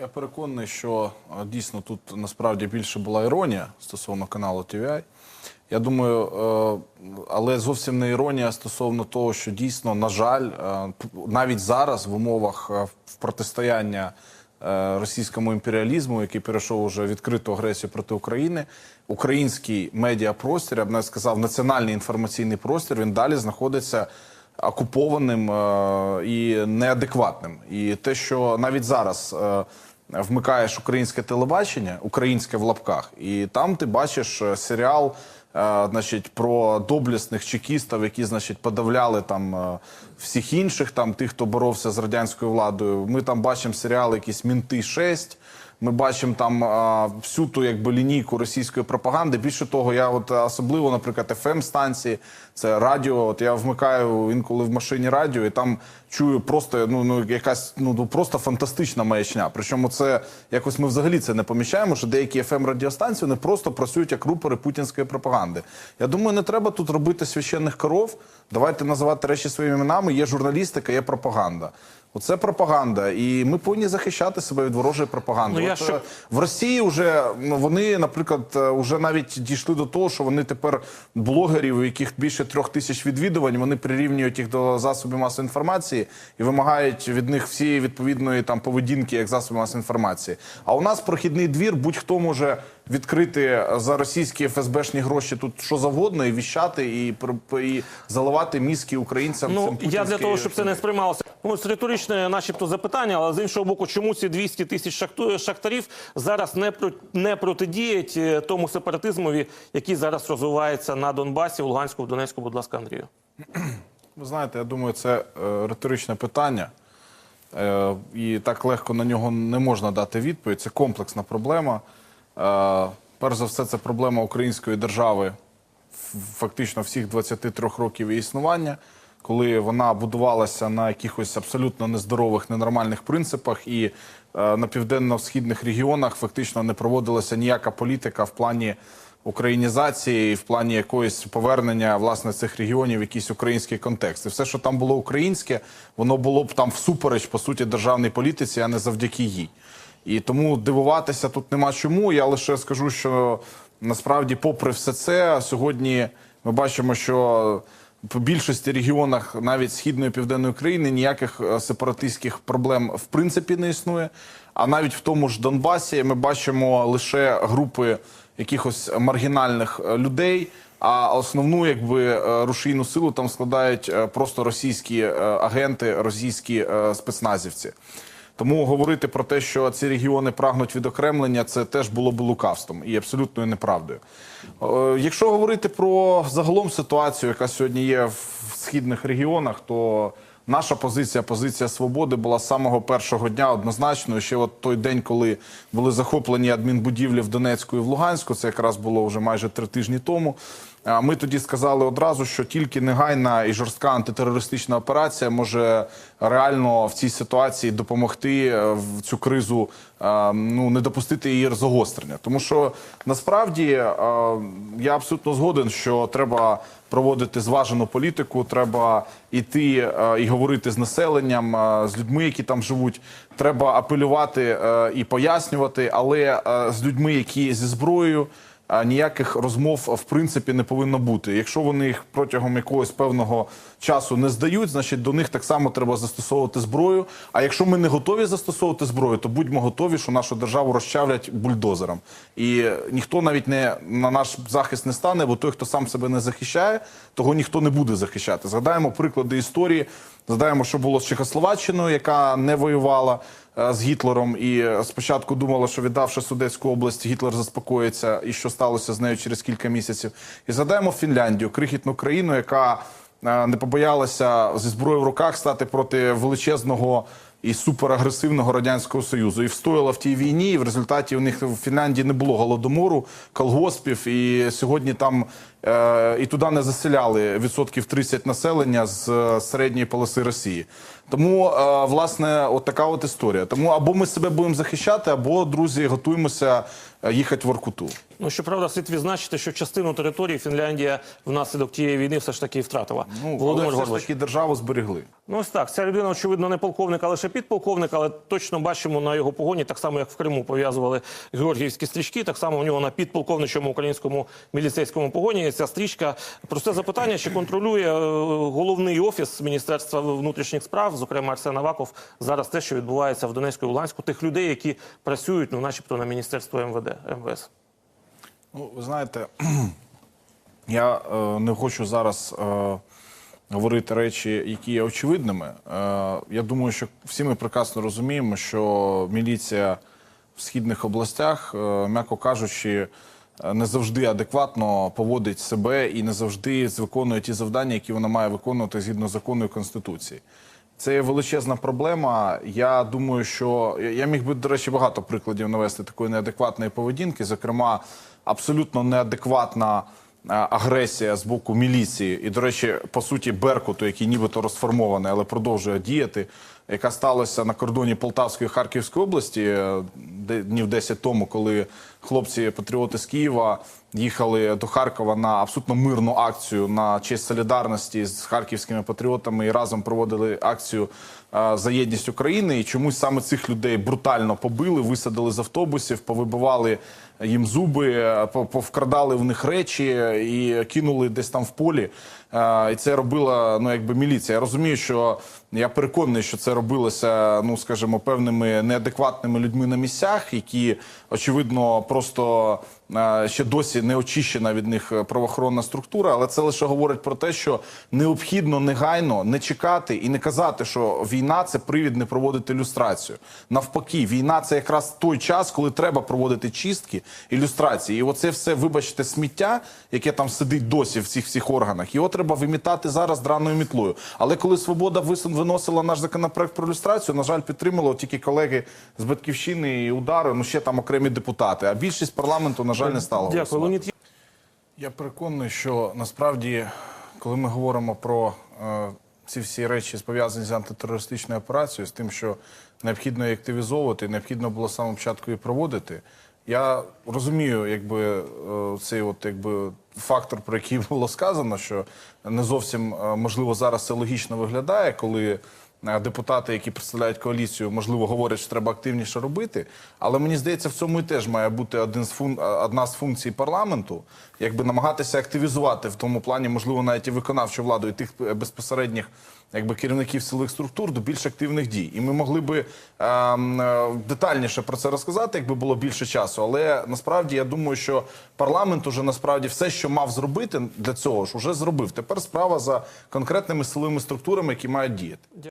Я переконаний, що е, дійсно тут насправді більше була іронія стосовно каналу TVI. Я думаю, е, але зовсім не іронія стосовно того, що дійсно, на жаль, е, навіть зараз в умовах протистояння російському імперіалізму, який перейшов уже відкриту агресію проти України, український медіапростір, я б навіть сказав, національний інформаційний простір, він далі знаходиться окупованим е, і неадекватним. І те, що навіть зараз е, вмикаєш українське телебачення, українське в лапках, і там ти бачиш е, серіал. Значить, про доблесних чекістів, які значить подавляли там всіх інших, там тих, хто боровся з радянською владою. Ми там бачимо серіали, якісь мінти 6 ми бачимо там а, всю ту якби лінійку російської пропаганди. Більше того, я от особливо, наприклад, fm станції, це радіо. От я вмикаю інколи в машині радіо, і там чую просто ну, ну якась ну ну, просто фантастична маячня. Причому це якось ми взагалі це не помічаємо. Що деякі fm радіостанції вони просто працюють як рупори путінської пропаганди. Я думаю, не треба тут робити священних коров. Давайте називати речі своїми іменами. Є журналістика, є пропаганда. Оце пропаганда, і ми повинні захищати себе від ворожої пропаганди. Ну, я От, ще- е, в Росії вже ну, вони, наприклад, е, вже навіть дійшли до того, що вони тепер блогерів, у яких більше трьох тисяч відвідувань, вони прирівнюють їх до засобів масової інформації і вимагають від них всієї відповідної там поведінки як засоби масової інформації. А у нас прохідний двір, будь-хто може відкрити за російські ФСБшні гроші тут що завгодно, і віщати, і, і заливати мізки українцям. Ну цим я для того, щоб це не сприймалося. Ну, Ось риторичне, начебто, запитання, але з іншого боку, чому ці 200 тисяч шахту- шахтарів зараз не про не протидіють е, тому сепаратизмові, який зараз розвивається на Донбасі, в Луганську, в Донецьку, будь ласка, Андрію. Ви знаєте, я думаю, це е, риторичне питання, е, і так легко на нього не можна дати відповідь. Це комплексна проблема. Е, перш за все, це проблема української держави фактично всіх 23 років її існування, коли вона будувалася на якихось абсолютно нездорових, ненормальних принципах, і е, на південно-східних регіонах фактично не проводилася ніяка політика в плані українізації і в плані якоїсь повернення власне цих регіонів в якийсь український контекст. І все, що там було українське, воно було б там всупереч по суті державній політиці, а не завдяки їй. І тому дивуватися тут нема чому. Я лише скажу, що насправді, попри все це, сьогодні ми бачимо, що в більшості регіонах, навіть східної і південної України, ніяких е, сепаратистських проблем в принципі не існує. А навіть в тому ж Донбасі ми бачимо лише групи якихось маргінальних е, людей. А основну якби е, рушійну силу там складають просто російські агенти, російські спецназівці. Тому говорити про те, що ці регіони прагнуть відокремлення, це теж було б лукавством і абсолютною неправдою. Е, Якщо говорити про загалом ситуацію, яка сьогодні є в східних регіонах, то наша позиція, позиція свободи була з самого першого дня однозначною. Ще от той день, коли були захоплені адмінбудівлі в Донецьку і в Луганську, це якраз було вже майже три тижні тому. Ми тоді сказали одразу, що тільки негайна і жорстка антитерористична операція може реально в цій ситуації допомогти е, в цю кризу е, ну не допустити її загострення. Тому що насправді е, я абсолютно згоден, що треба проводити зважену політику, треба йти і говорити з населенням, з людьми, які там живуть. Треба апелювати і пояснювати, але з людьми, які зі зброєю ніяких розмов в принципі не повинно бути. Якщо вони їх протягом якогось певного часу не здають, значить до них так само треба застосовувати зброю. А якщо ми не готові застосовувати зброю, то будьмо готові, що нашу державу розчавлять бульдозером. І ніхто навіть не на наш захист не стане, бо той, хто сам себе не захищає, того ніхто не буде захищати. Згадаємо приклади історії. Згадаємо, що було з Чехословаччиною, яка не воювала е, з Гітлером, і е, спочатку думала, що віддавши Судетську область, Гітлер заспокоїться, і що сталося з нею через кілька місяців. І згадаємо Фінляндію, крихітну країну, яка е, не побоялася зі зброєю в руках стати проти величезного. І суперагресивного радянського союзу і встояла в тій війні. І в результаті у них в Фінляндії не було голодомору, колгоспів. І сьогодні там і туди не заселяли відсотків 30 населення з е, середньої полоси Росії. Тому, е, власне, от така от історія. Тому або ми себе будемо захищати, або, друзі, готуємося е, їхати в Оркуту. Ну щоправда, слід відзначити, що частину території Фінляндія внаслідок тієї війни все ж таки втратила. Ну, Володимир але все ж таки державу зберегли. Ну ось так. Ця людина, очевидно, не полковник, а лише підполковник, але точно бачимо на його погоні, так само як в Криму пов'язували георгіївські стрічки, так само у нього на підполковничому українському міліцейському погоні є ця стрічка. Просте запитання, чи контролює е, головний офіс Міністерства внутрішніх справ, зокрема Арсен Аваков, зараз те, що відбувається в Донецьку і Луганську, тих людей, які працюють, ну, начебто, на міністерство МВД МВС. Ну, ви знаєте, я е, не хочу зараз е, говорити речі, які є очевидними. Е, я думаю, що всі ми прекрасно розуміємо, що міліція в східних областях, е, м'яко кажучи, не завжди адекватно поводить себе і не завжди виконує ті завдання, які вона має виконувати згідно закону і конституції. Це є величезна проблема. Я думаю, що я міг би, до речі, багато прикладів навести такої неадекватної поведінки, зокрема, абсолютно неадекватна е, агресія з боку міліції, і, до речі, по суті, Беркуту, який нібито розформований, але продовжує діяти, яка сталася на кордоні Полтавської Харківської області е, днів 10 тому, коли хлопці патріоти з Києва їхали до Харкова на абсолютно мирну акцію на честь солідарності з харківськими патріотами і разом проводили акцію за єдність України. І чомусь саме цих людей брутально побили, висадили з автобусів, повибивали їм зуби, е, повкрадали в них речі і кинули десь там в полі. І це робила ну якби міліція. Я розумію, що я переконаний, що це робилося, ну скажімо, певними неадекватними людьми на місцях, які очевидно просто ще досі не очищена від них е, правоохоронна структура. Але це лише говорить про те, що необхідно негайно не чекати і не казати, що війна це привід не проводити люстрацію. Навпаки, війна це якраз той час, коли треба проводити чистки і люстрації. І оце все, вибачте, сміття, яке там сидить досі в цих всіх органах, його треба вимітати зараз драною мітлою. Але коли свобода висун виносила наш законопроект про люстрацію, на жаль, підтримало тільки колеги з батьківщини і удари. Ну ще там окремі депутати. А більшість парламенту, на жаль, не стала Дякую. Леонід. Я переконаний, що насправді, коли ми говоримо про е, ці всі речі, пов'язані з антитерористичною операцією, з тим, що необхідно її активізовувати, необхідно було з самого початку її проводити. Я розумію, якби е, цей от якби фактор, про який було сказано, що не зовсім е, можливо зараз це логічно виглядає, коли депутати, які представляють коаліцію, можливо, говорять, що треба активніше робити. Але мені здається, в цьому і теж має бути один з фун... е, одна з функцій парламенту, якби намагатися активізувати в тому плані, можливо, навіть і виконавчу владу і тих е, безпосередніх якби керівників силових структур до більш активних дій. І ми могли би ем, е, детальніше про це розказати, якби було більше часу. Але насправді я думаю, що парламент уже насправді все, що мав зробити для цього ж, уже зробив. Тепер справа за конкретними силовими структурами, які мають діяти.